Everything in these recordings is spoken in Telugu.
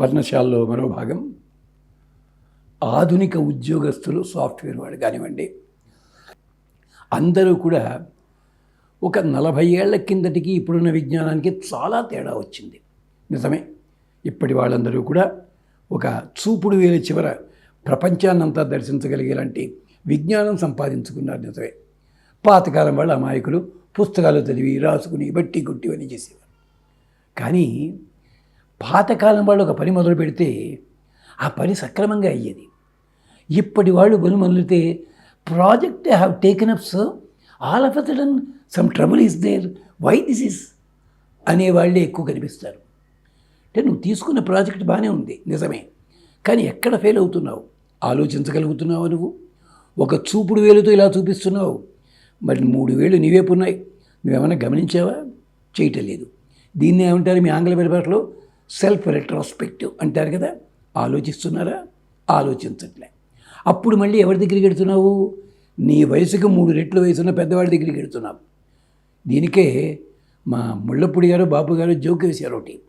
పర్ణశాలలో మరో భాగం ఆధునిక ఉద్యోగస్తులు సాఫ్ట్వేర్ వాడు కానివ్వండి. అందరూ కూడా ఒక నలభై ఏళ్ళ కిందటికి ఇప్పుడున్న విజ్ఞానానికి చాలా తేడా వచ్చింది. నిజమే. ఇప్పటి వాళ్ళందరూ కూడా ఒక చూపుడు వేల చివర ప్రపంచాన్నంతా దర్శించగలిగేలాంటి విజ్ఞానం సంపాదించుకున్నారు నిజమే. పాతకాలం వాళ్ళ అమాయకులు పుస్తకాలు చదివి రాసుకుని బట్టి కొట్టి అని చేసేవారు. కానీ పాతకాలం వాళ్ళు ఒక పని మొదలు పెడితే ఆ పని సక్రమంగా అయ్యేది. ఇప్పటి వాళ్ళు పని మొదలైతే project have taken up so all of sudden some trouble is there. Why this is? అనే వాళ్ళే ఎక్కువ కనిపిస్తారు. అంటే నువ్వు తీసుకున్న ప్రాజెక్ట్ బాగానే ఉంది నిజమే. కానీ ఎక్కడ ఫెయిల్ అవుతున్నావు? ఆలోచించగలుగుతున్నావు నువ్వు? ఒక చూపుడు వేలుతో ఇలా చూపిస్తున్నావు. మరి మూడు వేలు నీవేపు ఉన్నాయి. నువ్వేమైనా గమనించావా? చేయటం లేదు. దీన్ని ఏమంటారు మీ ఆంగ్ల పరిభాషలో? సెల్ఫ్ రెట్రాస్పెక్టివ్ అంటారు కదా. ఆలోచిస్తున్నారా? ఆలోచించట్లే. అప్పుడు మళ్ళీ ఎవరి దగ్గరికి వెడుతున్నావు నీ వయసుకు మూడు రెట్లు వయసున్న పెద్దవాడి దగ్గరికి వెడుతున్నావు దీనికే మా ముళ్ళపూడి గారు బాబు గారు జోక్ వేశారు ఒకటి.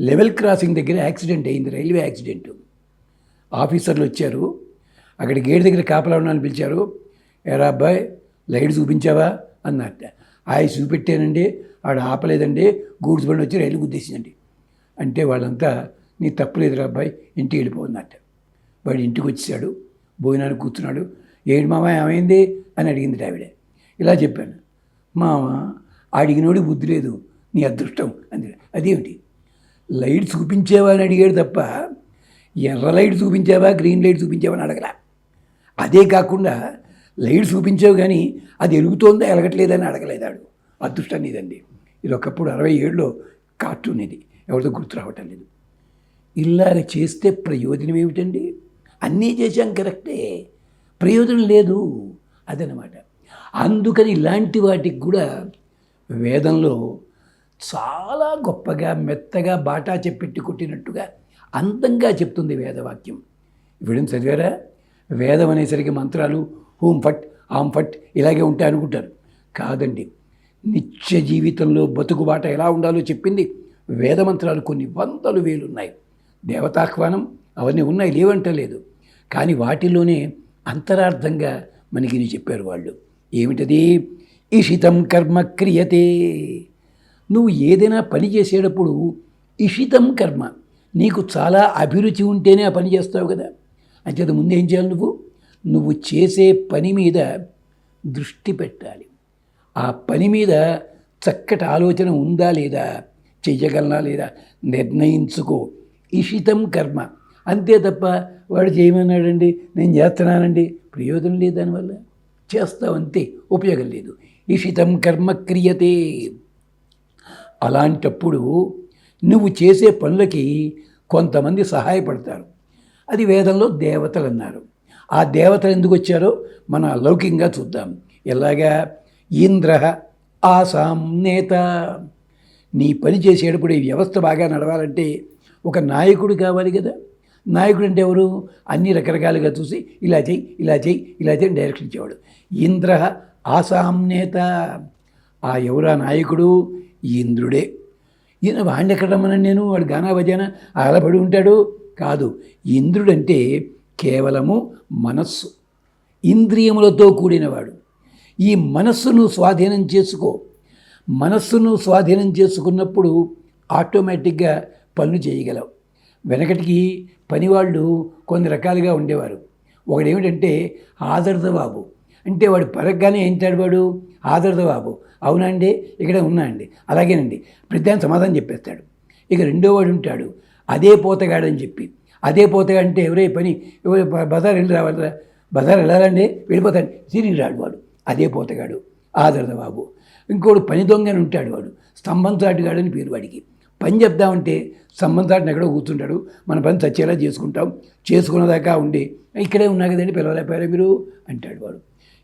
లెవెల్ క్రాసింగ్ దగ్గర యాక్సిడెంట్ అయింది రైల్వే యాక్సిడెంట్. ఆఫీసర్లు వచ్చారు. అక్కడ గేట్ దగ్గర కాపలా ఉన్నాను పిలిచారు. ఎరా అబ్బాయి లైట్ చూపించావా? అన్నట్ట ఆయన చూపెట్టానండి ఆడ ఆపలేదండి గూడ్స్ బండి వచ్చి రైలు గుద్దేసిందండి. అంటే వాళ్ళంతా నీ తప్పులేదురా అబ్బాయి ఇంటికి వెళ్ళిపోన్నట్ట వాడు ఇంటికి వచ్చాడు భోజనానికి కూర్చున్నాడు. ఏడు మామ ఏమైంది? అని అడిగింది ఆవిడ ఇలా చెప్పాను. మామ అడిగినోడి బుద్ధి లేదు నీ అదృష్టం అంది. అదేమిటి? లైట్ చూపించేవా? అని అడిగాడు తప్ప ఎర్ర లైట్ చూపించావా గ్రీన్ లైట్ చూపించావా? అని అడగలా. అదే కాకుండా లైట్ చూపించావు కానీ అది ఎలుగుతోందా ఎలగట్లేదని అడగలేదాడు. అదృష్టం ఇదండి ఇది ఒకప్పుడు అరవై ఏడులో కార్టూన్ ఇది. ఎవరితో గుర్తు రావటం లేదు. ఇలాగ చేస్తే ప్రయోజనం ఏమిటండి? అన్నీ చేశాం కరెక్టే. ప్రయోజనం లేదు అదనమాట అందుకని ఇలాంటి వాటికి కూడా వేదంలో చాలా గొప్పగా మెత్తగా బాటా చెప్పెట్టి కొట్టినట్టుగా అందంగా చెప్తుంది వేదవాక్యం. ఇవ్వడం చదివారా? వేదం అనేసరికి మంత్రాలు హూం ఫట్ ఆం ఫట్ ఇలాగే ఉంటాయి అనుకుంటారు. కాదండి. నిత్య జీవితంలో బతుకు బాట ఎలా ఉండాలో చెప్పింది వేదమంత్రాలు కొన్ని వందలు వేలు ఉన్నాయి దేవతాహ్వానం అవన్నీ ఉన్నాయి లేవంటలేదు కానీ వాటిలోనే అంతరార్థంగా మనకి ఇది చెప్పారు వాళ్ళు. ఏమిటది? ఇషితం కర్మ క్రియతే. నువ్వు ఏదైనా పని చేసేటప్పుడు ఇషితం కర్మ. నీకు చాలా అభిరుచి ఉంటేనే ఆ పని చేస్తావు కదా. అంచేత ముందు ఏం చేయాలి నువ్వు? నువ్వు చేసే పని మీద దృష్టి పెట్టాలి. ఆ పని మీద చక్కటి ఆలోచన ఉందా లేదా? చెయ్యగలనా లేదా నిర్ణయించుకో. ఇషితం కర్మ. అంతే తప్ప వాడు చేయమన్నాడండి నేను చేస్తున్నానండి ప్రయోజనం లేదు దానివల్ల. చేస్తావు అంతే ఉపయోగం లేదు. ఇషితం కర్మ క్రియతే. అలాంటప్పుడు నువ్వు చేసే పనులకి కొంతమంది సహాయపడతారు. అది వేదంలో దేవతలు అన్నారు. ఆ దేవతలు ఎందుకు వచ్చారో మన లౌకికంగా చూద్దాం. ఎలాగా? ఇంద్ర ఆసాం నేత. నీ పని చేసేటప్పుడు ఈ వ్యవస్థ బాగా నడవాలంటే ఒక నాయకుడు కావాలి కదా. నాయకుడు అంటే ఎవరు? అన్ని రకరకాలుగా చూసి ఇలా చేయి ఇలా చెయ్యి ఇలా చెయ్యి డైరెక్షన్ ఇచ్చేవాడు. ఇంద్ర ఆసాం నేత ఆ ఎవరా నాయకుడు? ఇంద్రుడే. ఈయన వాడిని ఎక్కడ నేను? వాడు గానా భజన అలపడి ఉంటాడు? కాదు. ఇంద్రుడంటే కేవలము మనస్సు. ఇంద్రియములతో కూడినవాడు. ఈ మనస్సును స్వాధీనం చేసుకో. మనస్సును స్వాధీనం చేసుకున్నప్పుడు ఆటోమేటిక్గా పనులు చేయగలవు. వెనకటికి పనివాళ్ళు కొన్ని రకాలుగా ఉండేవారు. ఒకడు ఏమిటంటే ఆదర్ద బాబు అంటే వాడు పరగ్గానే ఏంటాడు వాడు? ఆదర్ద బాబు అవునా అండి? ఇక్కడ ఉన్నా అండి. అలాగేనండి. ప్రతిదాని సమాధానం చెప్పేస్తాడు. ఇక రెండో వాడు ఉంటాడు. అదే పోతగాడని చెప్పి. అదే పోతగాడు అంటే ఎవరే పని? ఎవరు బజార్ వెళ్ళి రావాలరా? బజార్ వెళ్ళాలండి వెళ్ళిపోతాడు. తిరిగి రాడు వాడు అదే పోతగాడు. ఆదరద బాబు. ఇంకోడు పని దొంగని ఉంటాడు వాడు. స్తంభం చాటుగాడు అని పేరు వాడికి. పని చెప్దామంటే స్తంభం తాటిని ఎక్కడో కూర్చుంటాడు. మన పని చచ్చేలా చేసుకుంటాం. చేసుకున్నదాకా ఉండి ఇక్కడే ఉన్నా కదండి పిలవలేకపోయారా మీరు? అంటాడు వాడు.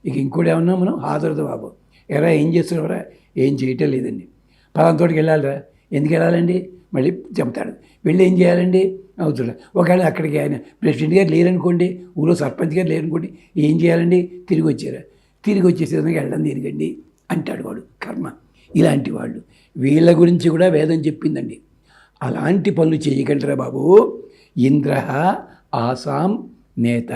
ఇక ఇంకోటి ఏమన్నా మనం ఆదరద బాబు. ఎరా ఏం చేస్తున్నావురా? ఏం చేయటం లేదండి. పలానా తోటికి వెళ్ళాలిరా. ఎందుకు వెళ్ళాలండి? మళ్ళీ చెప్తాడు. వెళ్ళి ఏం చేయాలండి? అవుతుంది ఒకవేళ అక్కడికి ఆయన ప్రెసిడెంట్ గారు లేరనుకోండి ఊళ్ళో సర్పంచ్ గారు లేరనుకోండి ఏం చేయాలండి? తిరిగి వచ్చారా. తిరిగి వచ్చేసేదానికి వెళ్ళడం దేనికండి? అంటాడు వాడు. కర్మ. ఇలాంటి వాళ్ళు. వీళ్ళ గురించి కూడా వేదం చెప్పిందండి. అలాంటి పనులు చేయగలరా బాబు. ఇంద్ర ఆసాం నేత.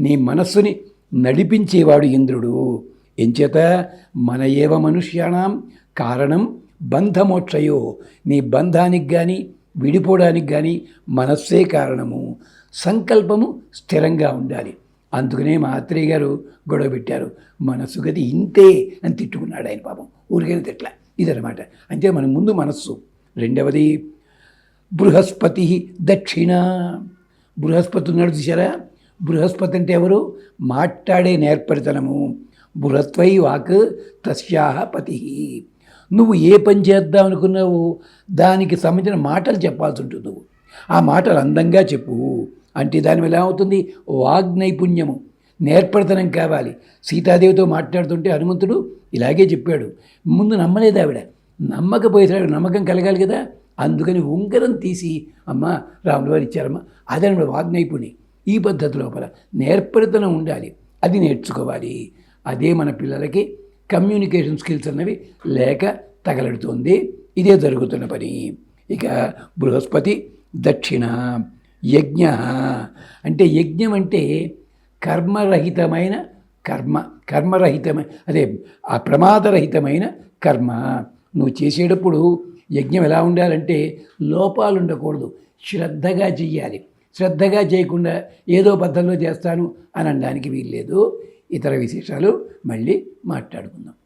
నీ మనస్సుని నడిపించేవాడు ఇంద్రుడు. ఎంచేత మన ఏవ మనుష్యాణం కారణం బంధమోక్షయో. నీ బంధానికి కానీ విడిపోవడానికి కానీ మనస్సే కారణము. సంకల్పము స్థిరంగా ఉండాలి. అందుకనే మా గారు గొడవ పెట్టారు. మనస్సు గది ఇంతే అని తిట్టుకున్నాడు ఆయన పాపం. ఊరికైనా తిట్లా ఇదనమాట అంటే మన ముందు మనస్సు. రెండవది బృహస్పతి దక్షిణ. బృహస్పతి ఉన్నాడు చూసారా బృహస్పతి అంటే ఎవరు? మాట్లాడే నేర్పరితనము. బృహత్వై వాక్ తస్యాహ పతి. నువ్వు ఏ పని చేద్దాం అనుకున్నావు? దానికి సంబంధించిన మాటలు చెప్పాల్సి ఉంటుంది నువ్వు. ఆ మాటలు అందంగా చెప్పు. అంటే దానివల్ల ఏమవుతుంది? వాగ్ నైపుణ్యము నేర్పరితనం కావాలి. సీతాదేవితో మాట్లాడుతుంటే హనుమంతుడు ఇలాగే చెప్పాడు. ముందు నమ్మలేదు ఆవిడ. నమ్మకపోయేసరికి నమ్మకం కలగాలి కదా? అందుకని ఉంగరం తీసి అమ్మ రాములు వారు ఇచ్చారమ్మ అదనమాట వాగ్నైపుణ్యం ఈ పద్ధతి లోపల నేర్పరితనం ఉండాలి. అది నేర్చుకోవాలి. అదే మన పిల్లలకి కమ్యూనికేషన్ స్కిల్స్ అన్నవి లేక తగలడుతుంది. ఇదే జరుగుతున్న పని. ఇక బృహస్పతి దక్షిణ. యజ్ఞ. అంటే యజ్ఞం అంటే కర్మరహితమైన కర్మ కర్మరహితమైన అదే ఆ ప్రమాదరహితమైన కర్మ. నువ్వు చేసేటప్పుడు యజ్ఞం ఎలా ఉండాలంటే లోపాలు ఉండకూడదు శ్రద్ధగా చెయ్యాలి. శ్రద్ధగా చేయకుండా ఏదో పద్ధతిలో చేస్తాను అని అనడానికి వీల్లేదు. ఇతర విశేషాలు మళ్ళీ మాట్లాడుకుందాం.